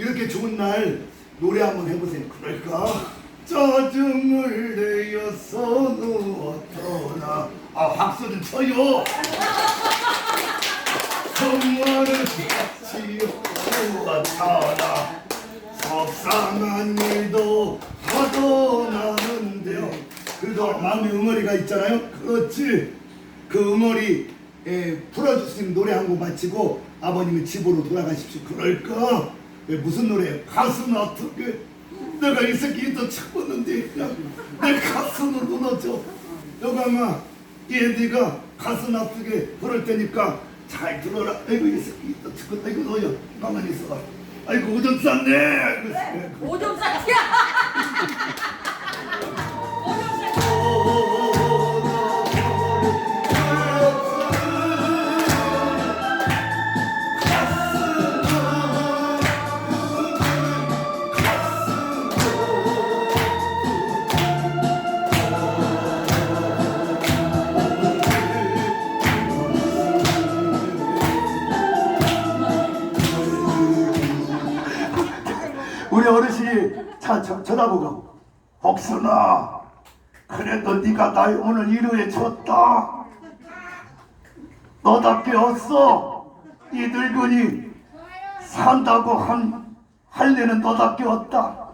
이렇게 좋은 날 노래 한번 해보세요. 그럴까? 짜증을 내어서 누웠더나 아 박수 좀 쳐요. 정말을 지어 누웠더나 속상한 일도 하도 나는데요. 그래도 마음의 응어리가 있잖아요. 그렇지. 그 응어리 예, 있는 노래 한 곡 마치고 아버님이 집으로 돌아가십시오. 그럴까? 예, 무슨 노래? 가슴 어떻게? 내가 이 새끼 또 그냥 내 가슴을 무너져. 여가마 얘네가 가슴 아프게 그럴 테니까 잘 들어라. 아이고 이 새끼 또 찾았다. 이거 너야. 가만히 있어봐. 아이고 오줌 쌌네. 오줌 쌌지야. 어르신이 차, 쳐, 쳐다보고 복순아 그래도 네가 날 오늘 이루에 줬다. 너답게 없어. 이 늙은이 산다고 한 할래는 너답게 없다.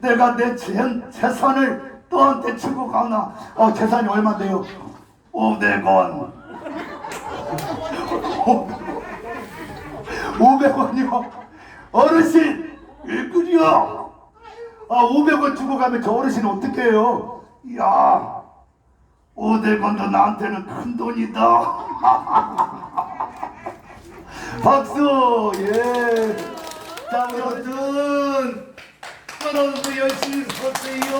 내가 내 재, 재산을 너한테 주고 가나? 어 재산이 얼마인데요? 500원. 500원이요? 어르신 일꾼이요 아 500원 주고 가면 저 어르신 어떻게 해요? 이야 500원도 나한테는 큰 돈이다. 박수 예 자 여러분 여러분도 열심히 서세요